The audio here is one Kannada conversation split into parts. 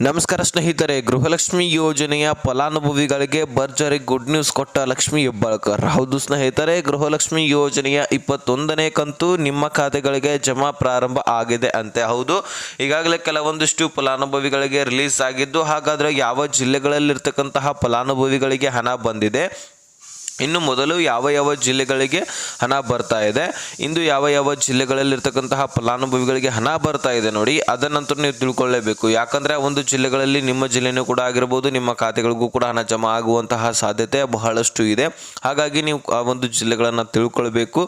ನಮಸ್ಕಾರ ಸ್ನೇಹಿತರೆ, ಗೃಹಲಕ್ಷ್ಮಿ ಯೋಜನೆಯ ಫಲಾನುಭವಿಗಳಿಗೆ ಭರ್ಜರಿ ಗುಡ್ ನ್ಯೂಸ್ ಕೊಟ್ಟ ಲಕ್ಷ್ಮಿ ಹೆಬ್ಬಾಳ್ಕರ್. ಹೌದು ಸ್ನೇಹಿತರೆ, ಗೃಹಲಕ್ಷ್ಮಿ ಯೋಜನೆಯ ಇಪ್ಪತ್ತೊಂದನೇ ಕಂತು ನಿಮ್ಮ ಖಾತೆಗಳಿಗೆ ಜಮಾ ಪ್ರಾರಂಭ ಆಗಿದೆ ಅಂತೆ. ಹೌದು, ಈಗಾಗಲೇ ಕೆಲವೊಂದಿಷ್ಟು ಫಲಾನುಭವಿಗಳಿಗೆ ರಿಲೀಸ್ ಆಗಿದ್ದು, ಹಾಗಾದರೆ ಯಾವ ಜಿಲ್ಲೆಗಳಲ್ಲಿರ್ತಕ್ಕಂತಹ ಫಲಾನುಭವಿಗಳಿಗೆ ಹಣ ಬಂದಿದೆ? ಇನ್ನು ಮೊದಲು ಯಾವ ಯಾವ ಜಿಲ್ಲೆಗಳಿಗೆ ಹಣ ಬರ್ತಾ ಇದೆ, ಇಂದು ಯಾವ ಯಾವ ಜಿಲ್ಲೆಗಳಲ್ಲಿರ್ತಕ್ಕಂತಹ ಫಲಾನುಭವಿಗಳಿಗೆ ಹಣ ಬರ್ತಾ ಇದೆ ನೋಡಿ, ಅದನ್ನಂತರ ನೀವು ತಿಳ್ಕೊಳ್ಳೇಬೇಕು. ಯಾಕಂದರೆ ಒಂದು ಜಿಲ್ಲೆಗಳಲ್ಲಿ ನಿಮ್ಮ ಜಿಲ್ಲೆನೂ ಕೂಡ ಆಗಿರ್ಬೋದು, ನಿಮ್ಮ ಖಾತೆಗಳಿಗೂ ಕೂಡ ಹಣ ಜಮಾ ಆಗುವಂತಹ ಸಾಧ್ಯತೆ ಬಹಳಷ್ಟು ಇದೆ. ಹಾಗಾಗಿ ನೀವು ಆ ಒಂದು ಜಿಲ್ಲೆಗಳನ್ನು ತಿಳ್ಕೊಳ್ಬೇಕು.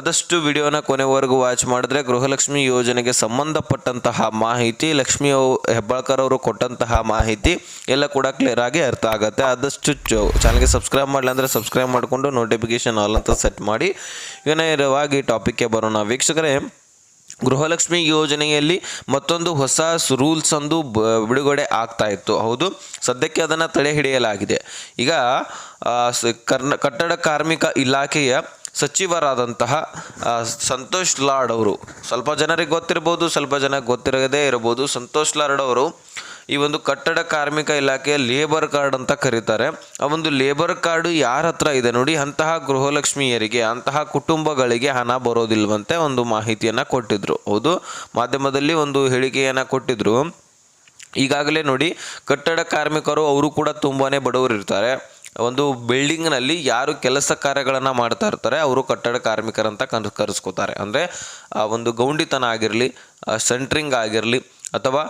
ಆದಷ್ಟು ವಿಡಿಯೋನ ಕೊನೆವರೆಗೂ ವಾಚ್ ಮಾಡಿದ್ರೆ ಗೃಹಲಕ್ಷ್ಮಿ ಯೋಜನೆಗೆ ಸಂಬಂಧಪಟ್ಟಂತಹ ಮಾಹಿತಿ, ಲಕ್ಷ್ಮಿ ಹೆಬ್ಬಾಳ್ಕರ್ ಅವರು ಕೊಟ್ಟಂತಹ ಮಾಹಿತಿ ಎಲ್ಲ ಕೂಡ ಕ್ಲಿಯರ್ ಆಗಿ ಅರ್ಥ ಆಗುತ್ತೆ. ಆದಷ್ಟು ಚಾನಲ್ಗೆ ಸಬ್ಸ್ಕ್ರೈಬ್ ಮಾಡಲಿ ಅಂದರೆ ಸಬ್ಸ್ಕ್ರೈಬ್ ಮಾಡಿಕೊಂಡು ನೋಟಿಫಿಕೇಶನ್ ಆಲ್ ಅಂತ ಸೆಟ್ ಮಾಡಿ ಈಗ ನೇರವಾಗಿ ಟಾಪಿಕ್ಗೆ ಬರೋಣ. ವೀಕ್ಷಕರೇ, ಗೃಹಲಕ್ಷ್ಮಿ ಯೋಜನೆಯಲ್ಲಿ ಮತ್ತೊಂದು ಹೊಸ ರೂಲ್ಸ್ ಅಂದು ಬಿಡುಗಡೆ ಆಗ್ತಾ ಇತ್ತು. ಹೌದು, ಸದ್ಯಕ್ಕೆ ಅದನ್ನು ತಡೆ ಹಿಡಿಯಲಾಗಿದೆ. ಈಗ ಕರ್ನ, ಕಟ್ಟಡ ಕಾರ್ಮಿಕ ಇಲಾಖೆಯ ಸಚಿವರಾದಂತಹ ಸಂತೋಷ್ ಲಾಡ್ ಅವರು. ಸ್ವಲ್ಪ ಜನರಿಗೆ ಗೊತ್ತಿರ್ಬೋದು, ಸ್ವಲ್ಪ ಜನಕ್ಕೆ ಗೊತ್ತಿರದೇ ಇರಬಹುದು. ಸಂತೋಷ್ ಲಾಡ್ ಅವರು ಈ ಒಂದು ಕಟ್ಟಡ ಕಾರ್ಮಿಕ ಇಲಾಖೆಯ ಲೇಬರ್ ಕಾರ್ಡ್ ಅಂತ ಕರೀತಾರೆ. ಆ ಒಂದು ಲೇಬರ್ ಕಾರ್ಡ್ ಯಾರ ಹತ್ರ ಇದೆ ನೋಡಿ, ಅಂತಹ ಗೃಹಲಕ್ಷ್ಮಿಯರಿಗೆ, ಅಂತಹ ಕುಟುಂಬಗಳಿಗೆ ಹಣ ಬರೋದಿಲ್ವಂತೆ ಒಂದು ಮಾಹಿತಿಯನ್ನು ಕೊಟ್ಟಿದ್ರು. ಹೌದು, ಮಾಧ್ಯಮದಲ್ಲಿ ಒಂದು ಹೇಳಿಕೆಯನ್ನು ಕೊಟ್ಟಿದ್ರು. ಈಗಾಗಲೇ ನೋಡಿ, ಕಟ್ಟಡ ಕಾರ್ಮಿಕರು ಅವರು ಕೂಡ ತುಂಬಾ ಬಡವರು ಇರ್ತಾರೆ. ಒಂದು ಬಿಲ್ಡಿಂಗ್ನಲ್ಲಿ ಯಾರು ಕೆಲಸ ಕಾರ್ಯಗಳನ್ನು ಮಾಡ್ತಾ ಇರ್ತಾರೆ, ಅವರು ಕಟ್ಟಡ ಕಾರ್ಮಿಕರಂತ ಕನ್ ಕರೆಸ್ಕೋತಾರೆ. ಅಂದರೆ ಒಂದು ಗೌಂಡಿತನ ಆಗಿರಲಿ ಸೆಂಟ್ರಿಂಗ್ ಆಗಿರಲಿ ಅಥವಾ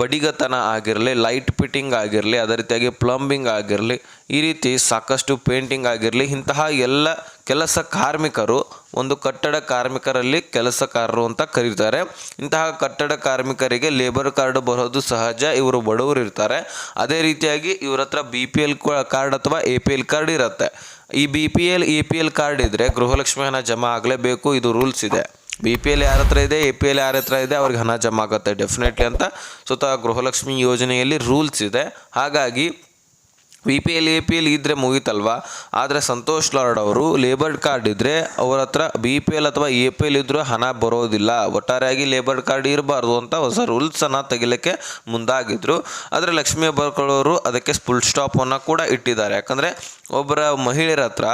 ಬಡಿಗತನ ಆಗಿರಲಿ, ಲೈಟ್ ಫಿಟ್ಟಿಂಗ್ ಆಗಿರಲಿ, ಅದೇ ರೀತಿಯಾಗಿ ಪ್ಲಂಬಿಂಗ್ ಆಗಿರಲಿ, ಈ ರೀತಿ ಸಾಕಷ್ಟು ಪೇಂಟಿಂಗ್ ಆಗಿರಲಿ, ಇಂತಹ ಎಲ್ಲ ಕೆಲಸ ಕಾರ್ಮಿಕರು, ಒಂದು ಕಟ್ಟಡ ಕಾರ್ಮಿಕರಲ್ಲಿ ಕೆಲಸಕಾರರು ಅಂತ ಕರೀತಾರೆ. ಇಂತಹ ಕಟ್ಟಡ ಕಾರ್ಮಿಕರಿಗೆ ಲೇಬರ್ ಕಾರ್ಡ್ ಬರೋದು ಸಹಜ, ಇವರು ಬಡವರು ಇರ್ತಾರೆ. ಅದೇ ರೀತಿಯಾಗಿ ಇವ್ರ ಹತ್ರ ಬಿ ಪಿ ಎಲ್ ಕಾರ್ಡ್ ಅಥವಾ ಎ ಪಿ ಎಲ್ ಕಾರ್ಡ್ ಇರುತ್ತೆ. ಈ B P L, A P L card ಇದ್ದರೆ ಗೃಹಲಕ್ಷ್ಮಿ ಹಣ ಜಮಾ ಆಗಲೇಬೇಕು, ಇದು ರೂಲ್ಸ್ ಇದೆ. ಬಿ ಪಿ ಎಲ್ ಯಾರ ಹತ್ರ ಇದೆ ಎ ಪಿ ಎಲ್ ಯಾರ ಹತ್ರ ಇದೆ, ಅವ್ರಿಗೆ ಹಣ ಜಮಾ ಆಗುತ್ತೆ ಡೆಫಿನೆಟ್ಲಿ ಅಂತ. ಸುತ್ತ ಗೃಹಲಕ್ಷ್ಮಿ ಯೋಜನೆಯಲ್ಲಿ ರೂಲ್ಸ್ ಇದೆ. ಹಾಗಾಗಿ B P L A P L ಇದ್ದರೆ ಮುಗೀತಲ್ವಾ? ಆದರೆ ಸಂತೋಷ್ ಲಾರ್ಡ್ ಅವರು ಲೇಬರ್ ಕಾರ್ಡ್ ಇದ್ದರೆ ಅವ್ರ ಹತ್ರ ಬಿ ಪಿ ಎಲ್ ಅಥವಾ ಎ ಪಿ ಎಲ್ ಇದ್ದರೂ ಹಣ ಬರೋದಿಲ್ಲ. ಒಟ್ಟಾರೆಯಾಗಿ ಲೇಬರ್ ಕಾರ್ಡ್ ಇರಬಾರ್ದು ಅಂತ ಹೊಸ ರೂಲ್ಸನ್ನು ತೆಗಿಲಿಕ್ಕೆ ಮುಂದಾಗಿದ್ರು. ಆದರೆ ಲಕ್ಷ್ಮೀ ಬರ್ಕೊಳ್ಳೋರು ಅದಕ್ಕೆ ಫುಲ್ ಸ್ಟಾಪನ್ನು ಕೂಡ ಇಟ್ಟಿದ್ದಾರೆ. ಯಾಕಂದರೆ ಒಬ್ಬರ ಮಹಿಳೆಯರ ಹತ್ರ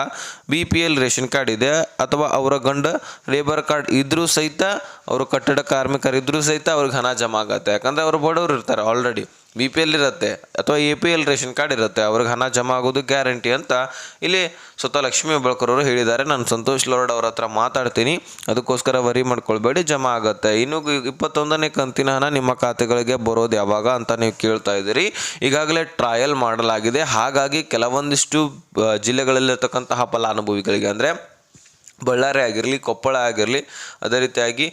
B P L ration card ಇದೆ ಅಥವಾ ಅವರ ಗಂಡ ಲೇಬರ್ ಕಾರ್ಡ್ ಇದ್ದರೂ ಸಹಿತ, ಅವರು ಕಟ್ಟಡ ಕಾರ್ಮಿಕರಿದ್ದರೂ ಸಹಿತ ಅವ್ರಿಗೆ ಹಣ ಜಮಾ ಆಗುತ್ತೆ. ಯಾಕಂದರೆ ಅವರು ಬಡವರು ಇರ್ತಾರೆ ಆಲ್ರೆಡಿ ಬಿ ಪಿ ಎಲ್ ಇರುತ್ತೆ ಅಥವಾ A P L ration card ಇರುತ್ತೆ, ಅವ್ರಿಗೆ ಹಣ ಜಮಾ ಆಗೋದು ಗ್ಯಾರಂಟಿ ಅಂತ ಇಲ್ಲಿ ಸ್ವತಃ ಲಕ್ಷ್ಮೀ ಬಳಕರವರು ಹೇಳಿದ್ದಾರೆ. ನಾನು ಸಂತೋಷ್ ಲೋರ್ಡ್ ಅವ್ರ ಹತ್ರ ಮಾತಾಡ್ತೀನಿ. ಅದಕ್ಕೋಸ್ಕರ ವರಿ ಮಾಡ್ಕೊಳ್ಬೇಡಿ, ಜಮಾ ಆಗುತ್ತೆ. ಇನ್ನು ಇಪ್ಪತ್ತೊಂದನೇ ಕಂತಿನ ಹಣ ನಿಮ್ಮ ಖಾತೆಗಳಿಗೆ ಬರೋದು ಯಾವಾಗ ಅಂತ ನೀವು ಕೇಳ್ತಾ ಇದ್ದೀರಿ. ಈಗಾಗಲೇ ಟ್ರಯಲ್ ಮಾಡಲಾಗಿದೆ. ಹಾಗಾಗಿ ಕೆಲವೊಂದಿಷ್ಟು ಜಿಲ್ಲೆಗಳಲ್ಲಿರ್ತಕ್ಕಂತಹ ಫಲಾನುಭವಿಗಳಿಗೆ ಅಂದರೆ ಬಳ್ಳಾರಿ ಆಗಿರಲಿ, ಕೊಪ್ಪಳ ಆಗಿರಲಿ, ಅದೇ ರೀತಿಯಾಗಿ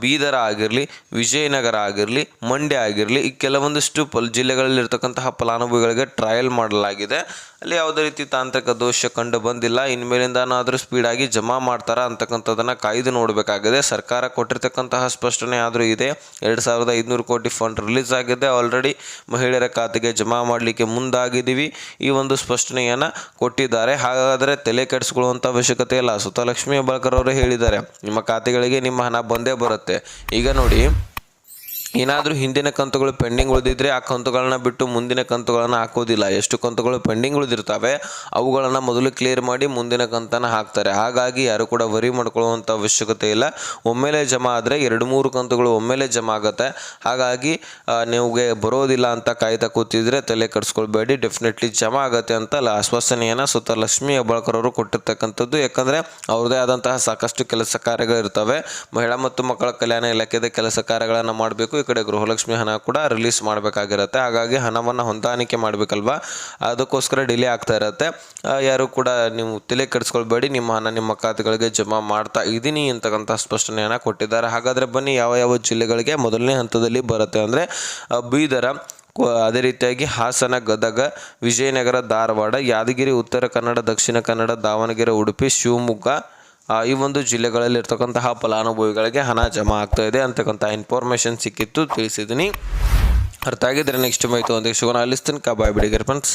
ಬೀದರ ಆಗಿರಲಿ, ವಿಜಯನಗರ ಆಗಿರಲಿ, ಮಂಡ್ಯ ಆಗಿರಲಿ, ಈ ಕೆಲವೊಂದಿಷ್ಟು ಪಲ್, ಜಿಲ್ಲೆಗಳಲ್ಲಿರ್ತಕ್ಕಂತಹ ಫಲಾನುಭವಿಗಳಿಗೆ ಟ್ರಯಲ್ ಮಾಡಲಾಗಿದೆ. ಅಲ್ಲಿ ಯಾವುದೇ ರೀತಿ ತಾಂತ್ರಿಕ ದೋಷ ಕಂಡು ಬಂದಿಲ್ಲ. ಇನ್ಮೇಲಿಂದನಾದರೂ ಸ್ಪೀಡಾಗಿ ಜಮಾ ಮಾಡ್ತಾರಾ ಅಂತಕ್ಕಂಥದ್ದನ್ನು ಕಾಯ್ದು ನೋಡಬೇಕಾಗಿದೆ. ಸರ್ಕಾರ ಕೊಟ್ಟಿರ್ತಕ್ಕಂತಹ ಸ್ಪಷ್ಟನೆ ಆದರೂ ಇದೆ. ಎರಡು ಸಾವಿರದ ಐದುನೂರು ಕೋಟಿ ಫಂಡ್ ರಿಲೀಸ್ ಆಗಿದೆ. ಆಲ್ರೆಡಿ ಮಹಿಳೆಯರ ಖಾತೆಗೆ ಜಮಾ ಮಾಡಲಿಕ್ಕೆ ಮುಂದಾಗಿದ್ದೀವಿ. ಈ ಒಂದು ಸ್ಪಷ್ಟನೆಯನ್ನು ಕೊಟ್ಟಿದ್ದಾರೆ. ಹಾಗಾದರೆ ತಲೆ ಕೆಡಿಸ್ಕೊಳ್ಳುವಂಥ ಅವಶ್ಯಕತೆ ಇಲ್ಲ. ಸುತ್ತ ಲಕ್ಷ್ಮೀ ಹೆಬ್ಬಾಳ್ಕರ್ ಅವರು ಹೇಳಿದ್ದಾರೆ. ನಿಮ್ಮ ಖಾತೆಗಳಿಗೆ ನಿಮ್ಮ ಹಣ ಬಂದೇ ಬರುತ್ತೆ. ಈಗ ನೋಡಿ ಏನಾದರೂ ಹಿಂದಿನ ಕಂತುಗಳು ಪೆಂಡಿಂಗ್ ಉಳಿದಿದ್ರೆ ಆ ಕಂತುಗಳನ್ನ ಬಿಟ್ಟು ಮುಂದಿನ ಕಂತುಗಳನ್ನು ಹಾಕೋದಿಲ್ಲ. ಎಷ್ಟು ಕಂತುಗಳು ಪೆಂಡಿಂಗ್ ಉಳಿದಿರ್ತವೆ, ಅವುಗಳನ್ನು ಮೊದಲು ಕ್ಲಿಯರ್ ಮಾಡಿ ಮುಂದಿನ ಕಂತನ್ನು ಹಾಕ್ತಾರೆ. ಹಾಗಾಗಿ ಯಾರು ಕೂಡ ವರಿ ಮಾಡ್ಕೊಳ್ಳುವಂಥ ಅವಶ್ಯಕತೆ ಇಲ್ಲ. ಒಮ್ಮೆಲೆ ಜಮಾ ಆದರೆ ಎರಡು ಮೂರು ಕಂತುಗಳು ಒಮ್ಮೆಲೆ ಜಮಾ ಆಗುತ್ತೆ. ಹಾಗಾಗಿ ನಿಮಗೆ ಬರೋದಿಲ್ಲ ಅಂತ ಕಾಯ್ತಾ ಕೂತಿದ್ರೆ ತಲೆ ಕಟ್ಸ್ಕೊಳ್ಬೇಡಿ ಡೆಫಿನೆಟ್ಲಿ ಜಮಾ ಆಗುತ್ತೆ ಅಂತ ಆಶ್ವಾಸನೆಯನ್ನ ಸುತ್ತ ಲಕ್ಷ್ಮೀ ಹೆಬ್ಬಾಳ್ಕರವರು ಕೊಟ್ಟಿರ್ತಕ್ಕಂಥದ್ದು. ಯಾಕಂದರೆ ಅವ್ರದ್ದೇ ಆದಂತಹ ಸಾಕಷ್ಟು ಕೆಲಸ ಕಾರ್ಯಗಳಿರ್ತವೆ ಮಹಿಳಾ ಮತ್ತು ಮಕ್ಕಳ ಕಲ್ಯಾಣ ಇಲಾಖೆದ ಕೆಲಸ ಕಾರ್ಯಗಳನ್ನು ಮಾಡಬೇಕು. ಈ ಕಡೆ ಗೃಹಲಕ್ಷ್ಮಿ ಹಣ ಕೂಡ ರಿಲೀಸ್ ಮಾಡಬೇಕಾಗಿರುತ್ತೆ. ಹಾಗಾಗಿ ಹಣವನ್ನು ಹೊಂದಾಣಿಕೆ ಮಾಡಬೇಕಲ್ವಾ? ಅದಕ್ಕೋಸ್ಕರ ಡಿಲೇ ಆಗ್ತಾ ಇರುತ್ತೆ. ಯಾರು ಕೂಡ ನೀವು ತಲೆ ಕೆಡಿಸ್ಕೊಳ್ಬೇಡಿ. ನಿಮ್ಮ ಹಣ ನಿಮ್ಮ ಖಾತೆಗಳಿಗೆ ಜಮಾ ಮಾಡ್ತಾ ಇದ್ದೀನಿ ಅಂತಕ್ಕಂಥ ಸ್ಪಷ್ಟನೆಯನ್ನು ಕೊಟ್ಟಿದ್ದಾರೆ. ಹಾಗಾದರೆ ಬನ್ನಿ, ಯಾವ ಯಾವ ಜಿಲ್ಲೆಗಳಿಗೆ ಮೊದಲನೇ ಹಂತದಲ್ಲಿ ಬರುತ್ತೆ ಅಂದರೆ ಬೀದರ ಅದೇ ರೀತಿಯಾಗಿ ಹಾಸನ, ಗದಗ, ವಿಜಯನಗರ, ಧಾರವಾಡ, ಯಾದಗಿರಿ, ಉತ್ತರ ಕನ್ನಡ, ದಕ್ಷಿಣ ಕನ್ನಡ, ದಾವಣಗೆರೆ, ಉಡುಪಿ, ಶಿವಮೊಗ್ಗ ಈ ಒಂದು ಜಿಲ್ಲೆಗಳಲ್ಲಿ ಇರ್ತಕ್ಕಂತಹ ಫಲಾನುಭವಿಗಳಿಗೆ ಹಣ ಜಮಾ ಆಗ್ತಾ ಇದೆ ಅಂತಕ್ಕಂಥ ಇನ್ಫಾರ್ಮೇಷನ್ ಸಿಕ್ಕಿತ್ತು, ತಿಳಿಸಿದ್ದೀನಿ. ಅರ್ಥ ಆಗಿದ್ರೆ ನೆಕ್ಸ್ಟ್ ಮಾಹಿತಿ ಒಂದು ಸಿಗೋಣ ಅಲ್ಲಿಸ್ತೀನಿ ಕಬಾಯ್ ಬಿಡಿಗೆ ಫ್ರೆಂಡ್ಸ್